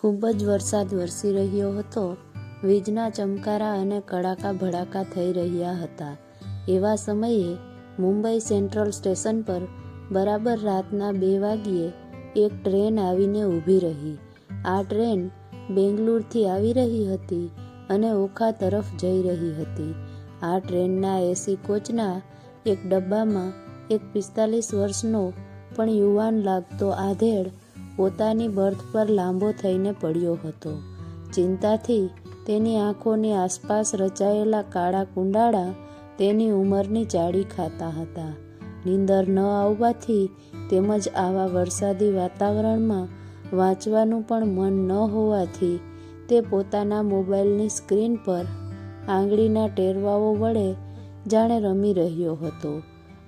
ખૂબ જ વરસાદ વરસી રહ્યો હતો. વીજના ચમકારા અને કડાકા ભડાકા થઈ રહ્યા હતા. એવા સમયે મુંબઈ સેન્ટ્રલ સ્ટેશન પર બરાબર રાતના બે વાગ્યે એક ટ્રેન આવીને ઊભી રહી. આ ટ્રેન બેંગલુરથી આવી રહી હતી અને ઓખા તરફ જઈ રહી હતી. આ ટ્રેનના એસી કોચના એક ડબ્બામાં એક પિસ્તાલીસ વર્ષનો પણ યુવાન લાગતો આધેડ પોતાની બર્થ પર લાંબો થઈને પડ્યો હતો. ચિંતાથી તેની આંખોની આસપાસ રચાયેલા કાળા કુંડાળા તેની ઉંમરની ચાડી ખાતા હતા. નીંદર ન આવવાથી તેમજ આવા વરસાદી વાતાવરણમાં વાંચવાનું પણ મન ન હોવાથી તે પોતાના મોબાઈલની સ્ક્રીન પર આંગળીના ટેરવાઓ વડે જાણે રમી રહ્યો હતો.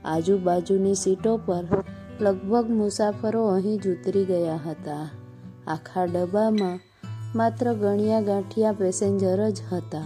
આજુબાજુની સીટો પર લગભગ મુસાફરો અહીં જ ઉતરી ગયા હતા. આખા ડબ્બામાં માત્ર ગણ્યા ગાંઠિયા પેસેન્જર જ હતા.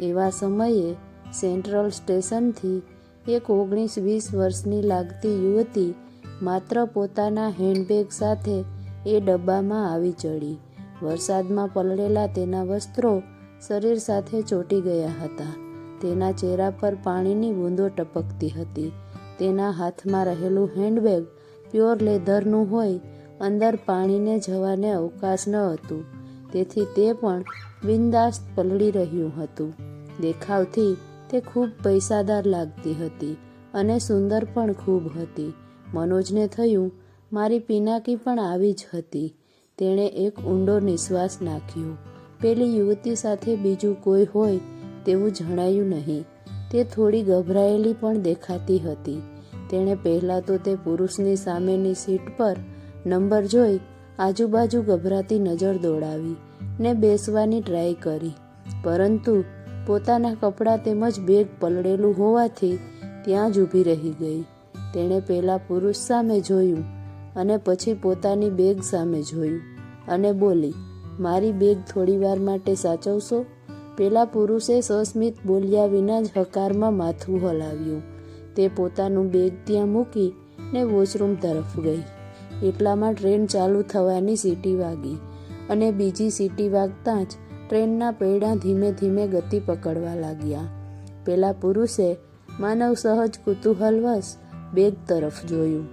એવા સમયે સેન્ટ્રલ સ્ટેશનથી એક ઓગણીસ વીસ વર્ષની લાગતી યુવતી માત્ર પોતાના હેન્ડબેગ સાથે એ ડબ્બામાં આવી ચડી. વરસાદમાં પલળેલા તેના વસ્ત્રો શરીર સાથે ચોંટી ગયા હતા. તેના ચહેરા પર પાણીની બૂંદો ટપકતી હતી. તેના હાથમાં રહેલું હેન્ડબેગ પ્યોર લેધરનું હોય, અંદર પાણીને જવાને અવકાશ ન હતું. તેથી તે પણ બિંદાસ્ત પલળી રહ્યું હતું. દેખાવથી તે ખૂબ પૈસાદાર લાગતી હતી અને સુંદર પણ ખૂબ હતી. મનોજને થયું, મારી પિનાકી પણ આવી જ હતી. તેણે એક ઊંડો નિશ્વાસ નાખ્યો. પેલી યુવતી સાથે બીજું કોઈ હોય તેવું જણાયું નહીં. તે થોડી ગભરાયેલી પણ દેખાતી હતી. તેણે પહેલાં તો તે પુરુષની સામેની સીટ પર નંબર જોઈ આજુબાજુ ગભરાતી નજર દોડાવી ને બેસવાની ટ્રાય કરી. પરંતુ પોતાના કપડાં તેમજ બેગ પલળેલું હોવાથી ત્યાં જ ઊભી રહી ગઈ. તેણે પહેલાં પુરુષ સામે જોયું અને પછી પોતાની બેગ સામે જોયું અને બોલી, મારી બેગ થોડીવાર માટે સાચવશો? પેલા પુરુષે સસ્મિત બોલ્યા વિના જ હકારમાં માથું હલાવ્યું. તે પોતાનું બેગ ત્યાં મૂકી ને વોશરૂમ તરફ ગઈ. એટલામાં ટ્રેન ચાલુ થવાની સીટી વાગી અને બીજી સીટી વાગતાં જ ટ્રેનના પૈડા ધીમે ધીમે ગતિ પકડવા લાગ્યા. પેલા પુરુષે માનવ સહજ કુતૂહલવશ બેગ તરફ જોયું.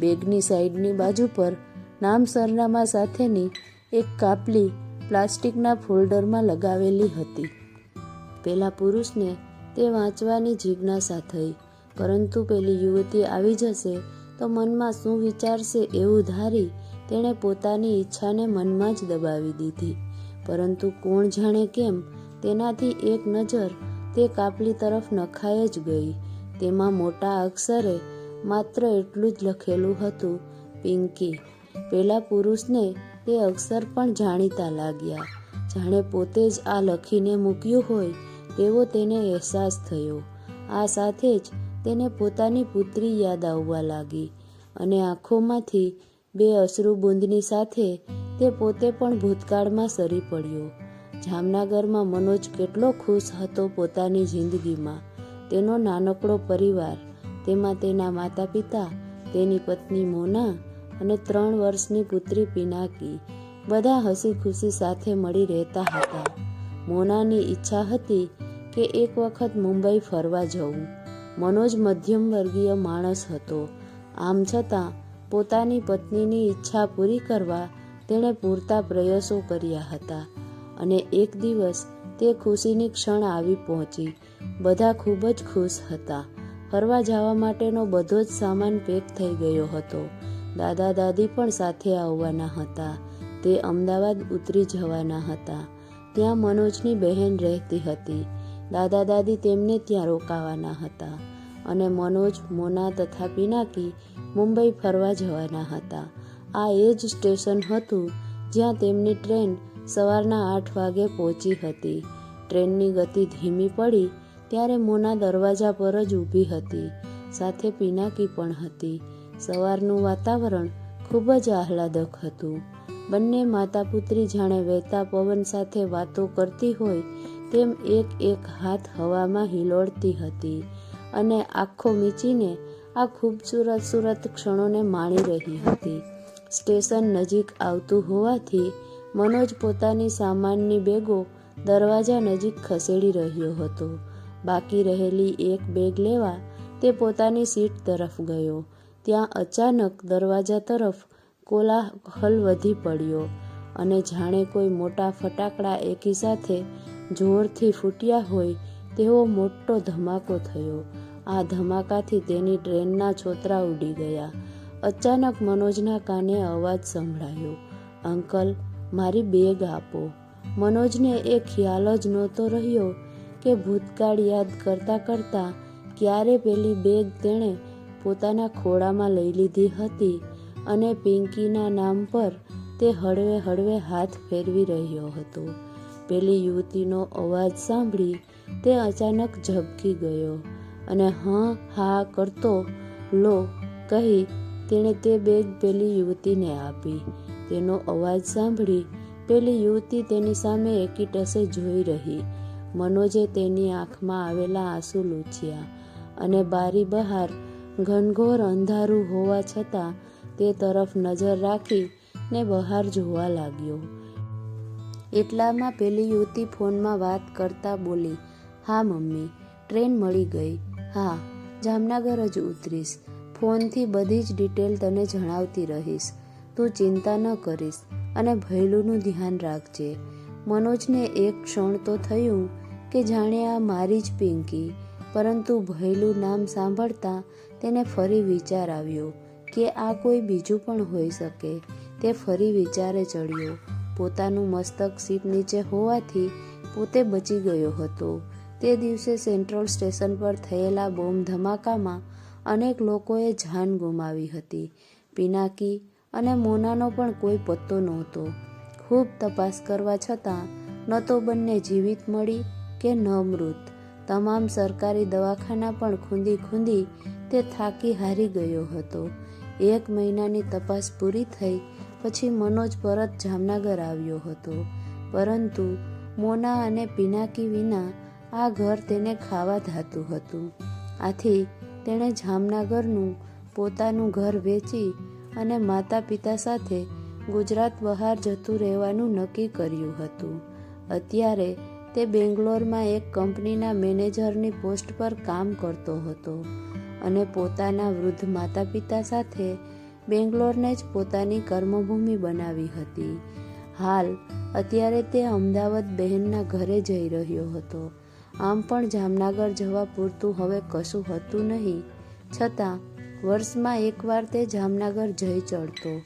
બેગની સાઈડની બાજુ પર નામ સરનામા સાથેની એક કાપલી પ્લાસ્ટિકના ફોલ્ડરમાં લગાવેલી હતી. પેલા પુરુષને તે વાંચવાની જિજ્ઞાસા થઈ. પરંતુ પેલી યુવતી આવી જશે તો મનમાં શું વિચારશે એવું ધારી તેણે પોતાની ઈચ્છાને મનમાં જ દબાવી દીધી. પરંતુ કોણ જાણે કેમ તેનાથી એક નજર તે કાપલી તરફ નખાય જ ગઈ. તેમાં મોટા અક્ષરે માત્ર એટલું જ લખેલું હતું, પિંકી. પેલા પુરુષને તે અક્ષર પણ જાણીતા લાગ્યા. જાણે પોતે જ આ લખીને મૂક્યું હોય તેવો તેને અહેસાસ થયો. આ સાથે જ તેને પોતાની પુત્રી યાદ આવવા લાગી અને આંખોમાંથી બે અશ્રુબુંદની સાથે તે પોતે પણ ભૂતકાળમાં સરી પડ્યો. જામનગરમાં મનોજ કેટલો ખુશ હતો પોતાની જિંદગીમાં. તેનો નાનકડો પરિવાર, તેમાં તેના માતા પિતા તેની પત્ની મોના અને ત્રણ વર્ષની પુત્રી પિનાકી બધા હસી ખુશી સાથે મળી રહેતા હતા. મોનાની ઈચ્છા હતી કે એક વખત મુંબઈ ફરવા જવું. મનોજ મધ્યમ વર્ગીય માણસ હતો. આમ છતાં, પોતાની પત્નીની ઈચ્છા પૂરી કરવા તેણે પૂરતા પ્રયાસો કર્યા હતા અને એક દિવસ તે ખુશીની ક્ષણ આવી પહોંચી. બધા ખૂબ જ ખુશ હતા. ફરવા જવા માટેનો બધો જ સામાન પેક થઈ ગયો હતો. દાદા દાદી પણ સાથે આવવાના હતા. તે અમદાવાદ ઉતરી જવાના હતા. ત્યાં મનોજની બહેન રહેતી હતી. દાદા દાદી તેમને ત્યાં રોકાવાના હતા. અને મનોજ, મોના તથા પિનાકી મુંબઈ ફરવા જવાના હતા. આ એ જ સ્ટેશન હતું જ્યાં તેમની ટ્રેન સવારના આઠ વાગે પહોંચી હતી. ટ્રેનની ગતિ ધીમી પડી ત્યારે મોના દરવાજા પર જ ઊભી હતી. સાથે પિનાકી પણ હતી. સવારનું વાતાવરણ ખૂબ જ આહલાદક હતું. બંને માતા પુત્રી જાણે વહેતા પવન સાથે વાતો કરતી હોય તેમ એક એક હાથ હવામાં હિલોળતી હતી. અને આંખો મીચીને આ ખૂબસૂરત સુરત ક્ષણોને માણી રહી હતી. સ્ટેશન નજીક આવતું હોવાથી મનોજ પોતાની સામાનની બેગો દરવાજા નજીક ખસેડી રહ્યો હતો. બાકી રહેલી એક બેગ લેવા તે પોતાની સીટ તરફ ગયો. ત્યાં અચાનક દરવાજા તરફ કોલાહલ વધી પડ્યો અને જાણે કોઈ મોટા ફટાકડા એકી સાથે જોરથી ફૂટ્યા હોય તેવો મોટો ધમાકો થયો. આ ધમાકાથી તેની ટ્રેનના છોતરા ઉડી ગયા. અચાનક મનોજના કાને અવાજ સંભળાયો, અંકલ, મારી બેગ આપો. મનોજને એ ખ્યાલ જ નહોતો રહ્યો કે ભૂતકાળ યાદ કરતાં કરતાં ક્યારે પેલી બેગ તેણે પોતાના ખોળામાં લઈ લીધી હતી અને પિંકીના નામ પર તે હળવે હળવે હાથ ફેરવી રહ્યો હતો. પેલી યુવતીનો અવાજ સાંભળી તે અચાનક ઝબકી ગયો. અને હા હા કરતો લો કહી તેણે તે બેગ પેલી યુવતીને આપી. તેનો અવાજ સાંભળી પેલી યુવતી તેની સામે એકીટસે જોઈ રહી. મનોજે તેની આંખમાં આવેલા આંસુ લૂછ્યા અને બારી બહાર ઘનઘોર અંધારું હોવા છતાં તે તરફ નજર રાખી ને બહાર જોવા લાગ્યો. એટલામાં પેલી યુવતી ફોનમાં વાત કરતા બોલી, હા, મમ્મી, ટ્રેન મળી ગઈ. હા, જામનગર જ ઉતરીશ. ફોનથી બધી જ ડિટેલ તને જણાવતી રહીશ. તું ચિંતા ન કરીશ અને ભૈલુનું ધ્યાન રાખજે. મનોજને એક ક્ષણ તો થયું કે જાણે આ મારી જ પિંકી, પરંતુ ભૈલું નામ સાંભળતા તેને ફરી વિચાર આવ્યો કે આ કોઈ બીજું પણ હોઈ શકે. તે ફરી વિચારે ચડ્યો. પોતાનું મસ્તક સીટ નીચે હોવાથી પોતે બચી ગયો હતો. તે દિવસે સેન્ટ્રલ સ્ટેશન પર થયેલા બોમ્બ ધમાકામાં અનેક લોકોએ જાન ગુમાવી હતી. પિનાકી અને મોનાનો પણ કોઈ પત્તો નહોતો. ખૂબ તપાસ કરવા છતાં, ન તો બંને જીવિત મળી કે ન મૃત. તમામ સરકારી દવાખાના પણ ખૂંદી ખૂંદી તે થાકી હારી ગયો હતો. એક મહિનાની તપાસ પૂરી થઈ પછી મનોજ પરત જામનગર આવ્યો હતો. પરંતુ મોના અને પિનાકી વિના આ ઘર તેને ખાવા ધાતું હતું. આથી તેણે જામનગરનું પોતાનું ઘર વેચી અને માતા પિતા સાથે ગુજરાત બહાર જતું રહેવાનું નક્કી કર્યું હતું. અત્યારે તે બેંગ્લોરમાં એક કંપનીના મેનેજરની પોસ્ટ પર કામ કરતો હતો અને પોતાના વૃદ્ધ માતા પિતા સાથે બેંગ્લોરને જ પોતાની કર્મભૂમિ બનાવી હતી. હાલ, અત્યારે તે અમદાવાદ બહેનના ઘરે જઈ રહ્યો હતો. આમ પણ જામનગર જવા પૂરતું હવે કશું હતું નહીં. છતાં, વર્ષમાં એકવાર તે જામનગર જઈ ચડતો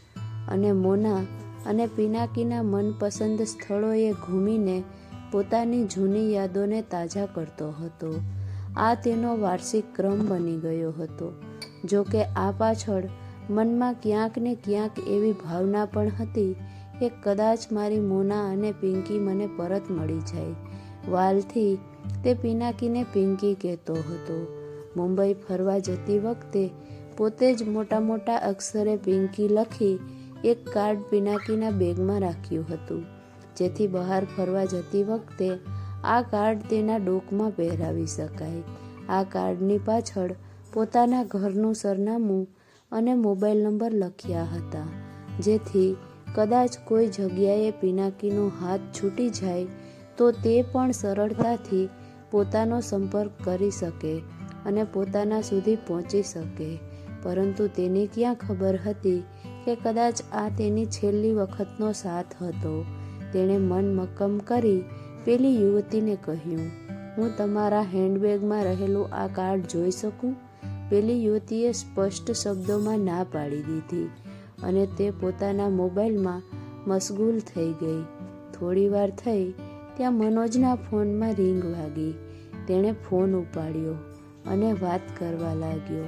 અને મોના અને પિનાકીના મનપસંદ સ્થળોએ ઘૂમીને પોતાની જૂની યાદોને તાજા કરતો હતો. આ તેનો વાર્ષિક ક્રમ બની ગયો હતો. જો કે આ પાછળ મનમાં ક્યાંક ને ક્યાંક એવી ભાવના પણ હતી કે કદાચ મારી મોના અને પિંકી મને પરત મળી જાય. વાલથી તે પિનાકીને પિંકી કહેતો હતો. મુંબઈ ફરવા જતી વખતે પોતે જ મોટા મોટા અક્ષરે પિંકી લખી એક કાર્ડ પિનાકીના બેગમાં રાખ્યું હતું. જેથી બહાર ફરવા જતી વખતે આ કાર્ડ તેના ડોકમાં પહેરાવી શકાય. આ કાર્ડની પાછળ પોતાના ઘરનું સરનામું અને મોબાઈલ નંબર લખ્યા હતા. જેથી કદાચ કોઈ જગ્યાએ પિનાકીનો હાથ છૂટી જાય તો તે પણ સરળતાથી પોતાનો સંપર્ક કરી શકે અને પોતાના સુધી પહોંચી શકે. પરંતુ તેને ક્યાં ખબર હતી કે કદાચ આ તેની છેલ્લી વખતનો સાથ હતો? તેણે મન મક્કમ કરી પેલી યુવતીને કહ્યું, હું તમારા હેન્ડબેગમાં રહેલું આ કાર્ડ જોઈ શકું? પેલી યુવતીએ સ્પષ્ટ શબ્દોમાં ના પાડી દીધી અને તે પોતાના મોબાઈલમાં મશગુલ થઈ ગઈ. થોડીવાર થઈ ત્યાં મનોજના ફોનમાં રિંગ વાગી. તેણે ફોન ઉપાડ્યો અને વાત કરવા લાગ્યો.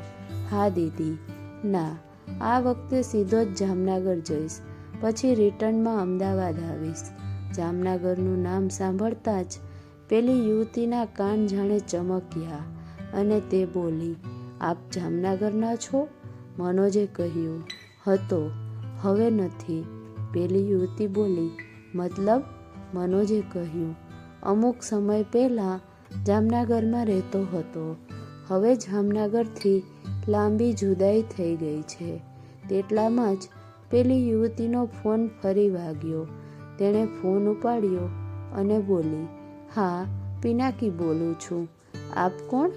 હા, દીદી. ના, આ વખતે સીધો જ જામનગર જઈશ. પછી રિટર્નમાં અમદાવાદ આવીશ. જામનગરનું નામ સાંભળતા જ પેલી યુવતીના કાન જાણે ચમક્યા અને તે બોલી, આપ જામનગરના છો? મનોજે કહ્યું, હતો, હવે નથી. પેલી યુવતી બોલી, મતલબ? મનોજે કહ્યું, અમુક સમય પહેલાં જામનગરમાં રહેતો હતો. હવે જામનગરથી લાંબી જુદાઈ થઈ ગઈ છે. તેટલામાં જ પેલી યુવતીનો ફોન ફરી વાગ્યો. તેણે ફોન ઉપાડ્યો અને બોલી, હા, પિનાકી બોલું છું. આપ કોણ?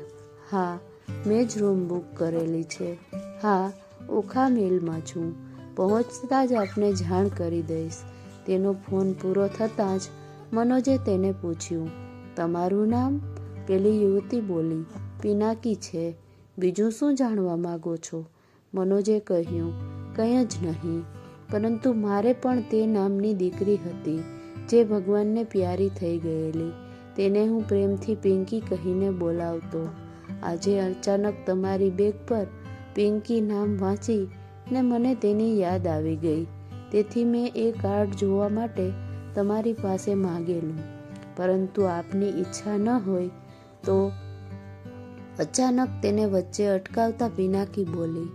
હા, મેં જ રૂમ બુક કરેલી છે. હા, ઓખા મેલમાં છું. પહોંચતા જ આપને જાણ કરી દઈશ. તેનો ફોન પૂરો થતાં જ મનોજે તેને પૂછ્યું, તમારું નામ? પેલી યુવતી બોલી, પિનાકી છે. બીજું શું જાણવા માગો છો? મનોજે કહ્યું, કંઈ જ નહીં. પરંતુ મારે પણ તે નામની દીકરી હતી, જે ભગવાનને પ્યારી થઈ ગયેલી. તેને હું પ્રેમથી પિંકી કહીને બોલાવતો. આજે અચાનક તમારી બેગ પર પિંકી નામ વાંચી ને મને તેની યાદ આવી ગઈ. તેથી મેં એ કાર્ડ જોવા માટે તમારી પાસે માગેલું. પરંતુ આપની ઈચ્છા ન હોય તો અચાનક તેને વચ્ચે અટકાવતા પિનાકી બોલી,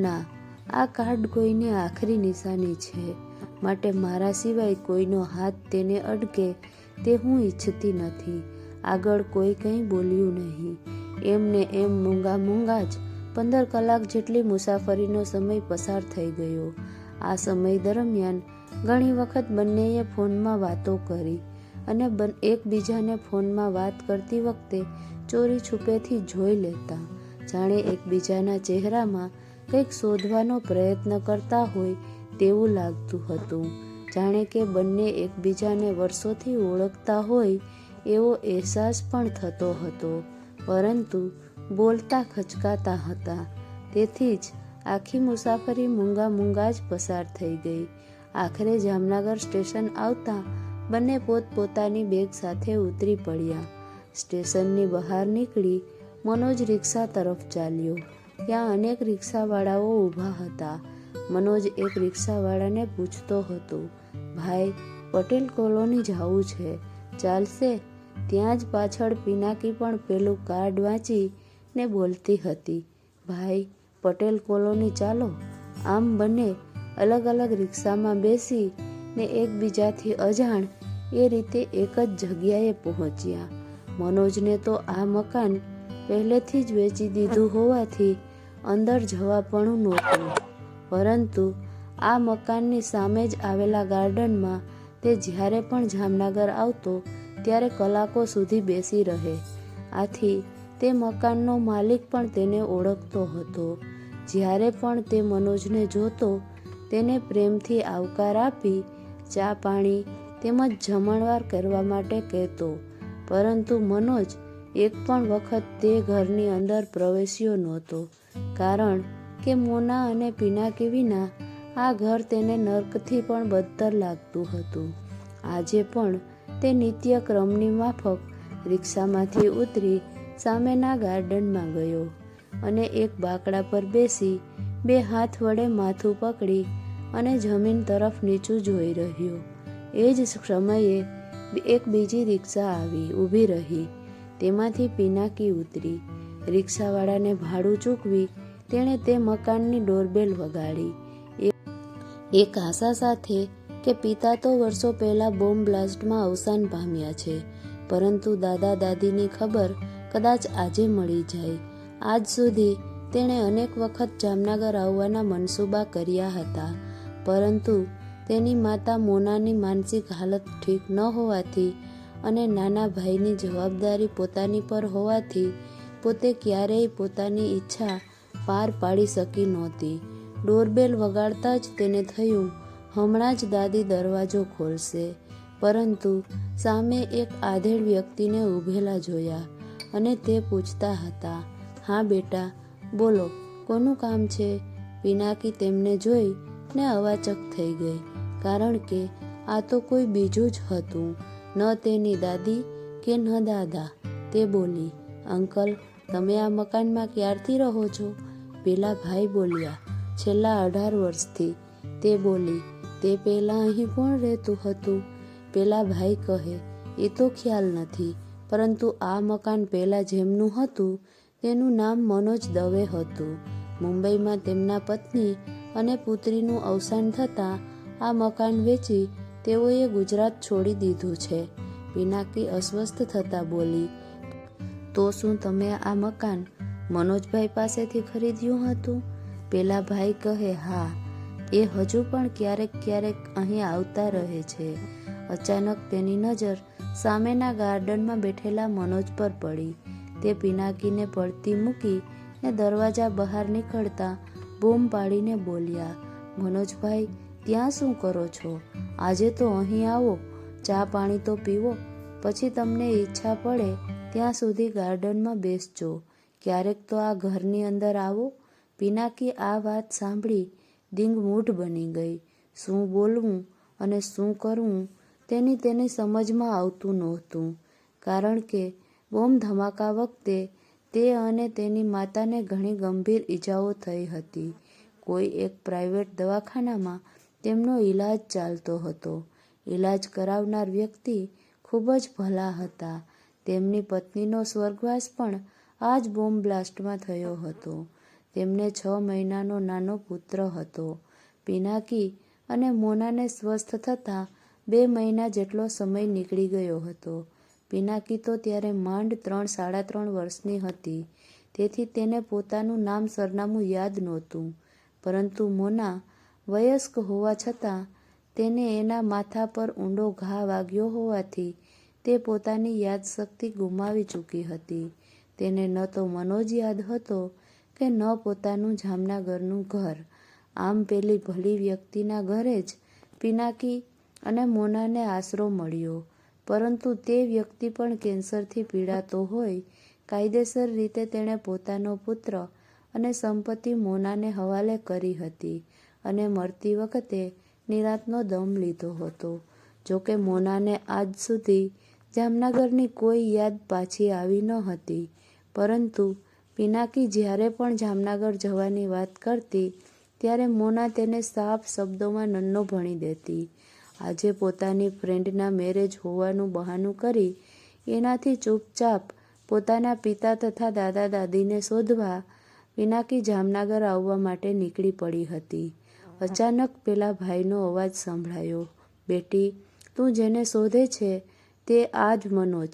ના, આ કાર્ડ કોઈની આખરી નિશાની છે. માટે મારા સિવાય કોઈનો હાથ તેને અડકે તે હું ઈચ્છતી નથી. આગળ કોઈ કંઈ બોલ્યું નહીં. એમને એમ મૂંગા મૂંગા જ પંદર કલાક જેટલી મુસાફરીનો સમય પસાર થઈ ગયો. આ સમય દરમિયાન ઘણી વખત બંનેએ ફોનમાં વાતો કરી અને એકબીજાને ફોનમાં વાત કરતી વખતે ચોરી છુપેથી જોઈ લેતા. જાણે એકબીજાના ચહેરામાં કંઈક શોધવાનો પ્રયત્ન કરતા હોય તેવું લાગતું હતું. જાણે કે બંને એકબીજાને વર્ષોથી ઓળખતા હોય એવો અહેસાસ પણ થતો હતો. પરંતુ બોલતા ખચકાતા હતા. તેથી જ આખી મુસાફરી મૂંગા મૂંગા જ પસાર થઈ ગઈ. આખરે જામનગર સ્ટેશન આવતા બંને પોતપોતાની બેગ સાથે ઉતરી પડ્યા. સ્ટેશનની બહાર નીકળી મનોજ રિક્ષા તરફ ચાલ્યો. ત્યાં અનેક રિક્ષાવાળાઓ ઊભા હતા. મનોજ એક રિક્ષાવાળાને પૂછતો હતો, ભાઈ, પટેલ કોલોની જવું છે. ચાલશે ત્યાં જ પાછળ પિનાકી પણ પેલું કાર્ડ વાંચી ને બોલતી હતી, ભાઈ પટેલ કોલોની ચાલો. આમ બંને અલગ અલગ રિક્ષામાં બેસી ને એકબીજાથી અજાણ એ રીતે એક જ જગ્યાએ પહોંચ્યા. મનોજને તો આ મકાન પહેલેથી જ વેચી દીધું હોવાથી અંદર જવા પણ નહોતું. પરંતુ આ મકાનની સામે જ આવેલા ગાર્ડનમાં તે જ્યારે પણ જામનગર આવતો, ત્યારે કલાકો સુધી બેસી રહે. આથી તે મકાનનો માલિક પણ તેને ઓળખતો હતો. જ્યારે પણ તે મનોજને જોતો, તેને પ્રેમથી આવકાર આપી ચા પાણી તેમજ જમણવાર કરવા માટે કહેતો. પરંતુ મનોજ એક પણ વખત તે ઘરની અંદર પ્રવેશ્યો નહોતો, કારણ કે મોના અને પિનાકી વિના આ ઘર તેને નર્કથી પણ બદતર લાગતું હતું. આજે પણ તે નિત્યક્રમની માફક રિક્ષામાંથી ઉતરી સામેના ગાર્ડનમાં ગયો અને એક બાકડા પર બેસી, બે હાથ વડે માથું પકડી અને જમીન તરફ નીચું જોઈ રહ્યો. એ જ સમયે એક બીજી રિક્ષા આવી, ઊભી રહી. તેમાંથી પિનાકી ઉતરી. રિક્ષાવાળાને ભાડું ચૂકવી તેણે તે મકાનની ડોરબેલ વગાડી. એક આશા સાથે કે પિતા તો વર્ષો પહેલા બોમ્બ બ્લાસ્ટમાં અવસાન પામ્યા છે, પરંતુ દાદા દાદીની ખબર કદાચ આજે મળી જાય. આજ સુધી તેણે અનેક વખત જામનગર આવવાના મનસૂબા કર્યા હતા. પરંતુ તેની માતા મોનાની માનસિક હાલત ઠીક ન હોવાથી અને નાના ભાઈની જવાબદારી પોતાની પર હોવાથી પોતે ક્યારેય પોતાની ઈચ્છા પાર પાડી શકી નહોતી. ડોરબેલ વગાડતા જ તેને થયું, હમણાં જ દાદી દરવાજો ખોલશે. પરંતુ સામે એક આધેડ વ્યક્તિને ઊભેલા જોયા. અને તે પૂછતા હતા, હા બેટા, બોલો, કોનું કામ છે? પિનાકી તેમને જોઈ ને અવાચક થઈ ગઈ, કારણ કે આ તો કોઈ બીજું જ હતું, ન તેની દાદી કે ન દાદા. તે બોલી, અંકલ, તમે આ મકાનમાં ક્યારથી રહો છો? પેલા ભાઈ બોલ્યા, છેલ્લા અઢાર વર્ષથી. તે બોલી, તે પહેલાં અહીં કોણ રહેતું હતું? પેલા ભાઈ કહે, એ તો ખ્યાલ નથી પરંતુ આ મકાન પહેલાં જેમનું હતું, તેનું નામ મનોજ દવે હતું. મુંબઈમાં તેમના પત્ની અને પુત્રીનું અવસાન થતાં આ મકાન વેચી તેઓએ ગુજરાત છોડી દીધું છે. પિનાકી અસ્વસ્થ થતાં બોલી, તો શું તમે આ મકાન મનોજભાઈ પાસેથી ખરીદ્યું હતું પેલા ભાઈ કહે, હા, એ હજુ પણ ક્યારેક ક્યારેક અહીં આવતા રહે છે. અચાનક તેની નજર સામેના ગાર્ડનમાં બેઠેલા મનોજ પર પડી. તે પિનાકીને પડતી મૂકી ને દરવાજા બહાર નીકળતા બૂમ પાડીને બોલ્યા, મનોજભાઈ, ત્યાં શું કરો છો? આજે તો અહીં આવો, ચા પાણી તો પીવો. પછી તમને ઈચ્છા પડે ત્યાં સુધી ગાર્ડનમાં બેસજો. ક્યારેક તો આ ઘરની અંદર આવો. પિનાકી આ વાત સાંભળી દીંગમૂઢ બની ગઈ. શું બોલવું અને શું કરવું તેની તેની સમજમાં આવતું નહોતું, કારણ કે બોમ્બ ધમાકા વખતે તે અને તેની માતાને ઘણી ગંભીર ઈજાઓ થઈ હતી. કોઈ એક પ્રાઇવેટ દવાખાનામાં તેમનો ઈલાજ ચાલતો હતો. ઈલાજ કરાવનાર વ્યક્તિ ખૂબ જ ભલા હતા. તેમની પત્નીનો સ્વર્ગવાસ પણ આ જ બોમ્બ બ્લાસ્ટમાં થયો હતો. તેમને છ મહિનાનો નાનો પુત્ર હતો. પિનાકી અને મોનાને સ્વસ્થ થતાં બે મહિના જેટલો સમય નીકળી ગયો હતો. પિનાકી તો ત્યારે માંડ ત્રણ, સાડા ત્રણ વર્ષની હતી. તેથી તેને પોતાનું નામ સરનામું યાદ નહોતું. પરંતુ મોના વયસ્ક હોવા છતાં તેને એના માથા પર ઊંડો ઘા વાગ્યો હોવાથી તે પોતાની યાદશક્તિ ગુમાવી ચૂકી હતી. તેને ન તો મનોજ યાદ હતો કે ન પોતાનું જામનગરનું ઘર. આમ પેલી ભલી વ્યક્તિના ઘરે જ પિનાકી અને મોનાને આશરો મળ્યો. પરંતુ તે વ્યક્તિ પણ કેન્સરથી પીડાતો હોય. કાયદેસર રીતે તેણે પોતાનો પુત્ર અને સંપત્તિ મોનાને હવાલે કરી હતી અને મરતી વખતે નિરાતનો દમ લીધો હતો. જોકે મોનાને આજ સુધી જામનગરની કોઈ યાદ પાછી આવી ન હતી. પરંતુ પિનાકી જ્યારે પણ જામનગર જવાની વાત કરતી, ત્યારે મોના તેને સાફ શબ્દોમાં નન્નો ભણી દેતી. આજે પોતાની ફ્રેન્ડના મેરેજ હોવાનું બહાનું કરી એનાથી ચૂપચાપ પોતાના પિતા તથા દાદા દાદીને શોધવા પિનાકી જામનગર આવવા માટે નીકળી પડી હતી. અચાનક પેલા ભાઈનો અવાજ સંભળાયો, બેટી, તું જેને શોધે છે તે આ જ મનોજ.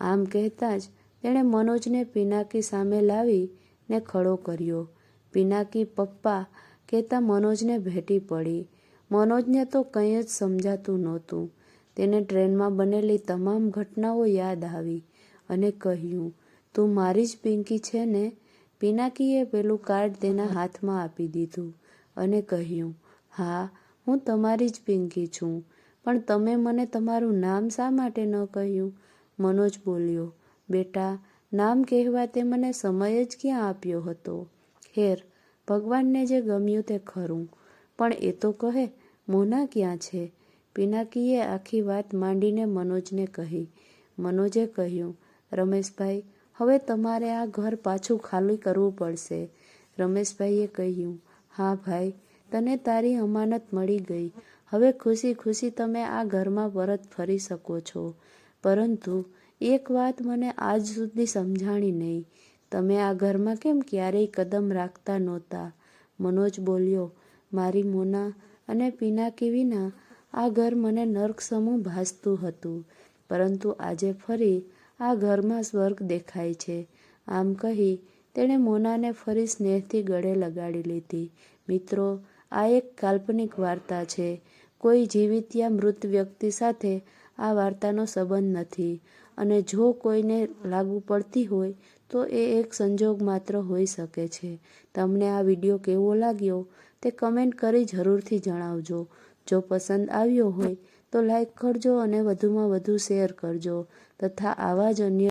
આમ કહેતાં જ તેણે મનોજને પિનાકી સામે લાવી ને ખડો કર્યો. પિનાકી પપ્પા કહેતા મનોજને ભેટી પડી. મનોજને તો કંઈ જ સમજાતું નહોતું. તેને ટ્રેનમાં બનેલી તમામ ઘટનાઓ યાદ આવી અને કહ્યું, તું મારી જ પિંકી છે ને? પિનાકીએ પેલું કાર્ડ તેના હાથમાં આપી દીધું અને કહ્યું, હા, હું તમારી જ પિંકી છું. પણ તમે મને તમારું નામ શા માટે ન કહ્યું? મનોજ બોલ્યો, બેટા, નામ કહેવા તે મને સમય જ ક્યાં આપ્યો હતો? ખેર, ભગવાનને જે ગમ્યું તે ખરું. પણ એ તો કહે, મોના ક્યાં છે? પિનાકીએ આખી વાત માંડીને મનોજને કહી. મનોજે કહ્યું, રમેશભાઈ, હવે તમારે આ ઘર પાછું ખાલી કરવું પડશે. રમેશભાઈએ કહ્યું, હા ભાઈ, તને તારી અમાનત મળી ગઈ. હવે ખુશી ખુશી તમે આ ઘરમાં પરત ફરી શકો છો. પરંતુ એક વાત મને આજ સુધી સમજાણી નહીં. તમે આ ઘરમાં કેમ ક્યારેય કદમ રાખતા નહોતા? મનોજ બોલ્યો મારી મોના અને પિનાકી વિના આ ઘર મને નર્ક ભાસતું હતું. પરંતુ આજે ફરી આ ઘરમાં સ્વર્ગ દેખાય છે. આમ કહી તેણે મોનાને ફરી સ્નેહથી ગળે લગાડી લીધી. મિત્રો, આ એક કાલ્પનિક વાર્તા છે. કોઈ જીવિત યા મૃત વ્યક્તિ સાથે આ વાર્તાનો સંબંધ નથી. અને જો કોઈને લાગુ પડતી હોય, તો એ એક સંજોગ માત્ર હોઈ શકે છે. તમને આ વીડિયો કેવો લાગ્યો તે કમેન્ટ કરી જરૂરથી જણાવજો. જો પસંદ આવ્યો હોય તો લાઈક કરજો અને વધુમાં વધુ શેર કરજો તથા આવા જ અન્ય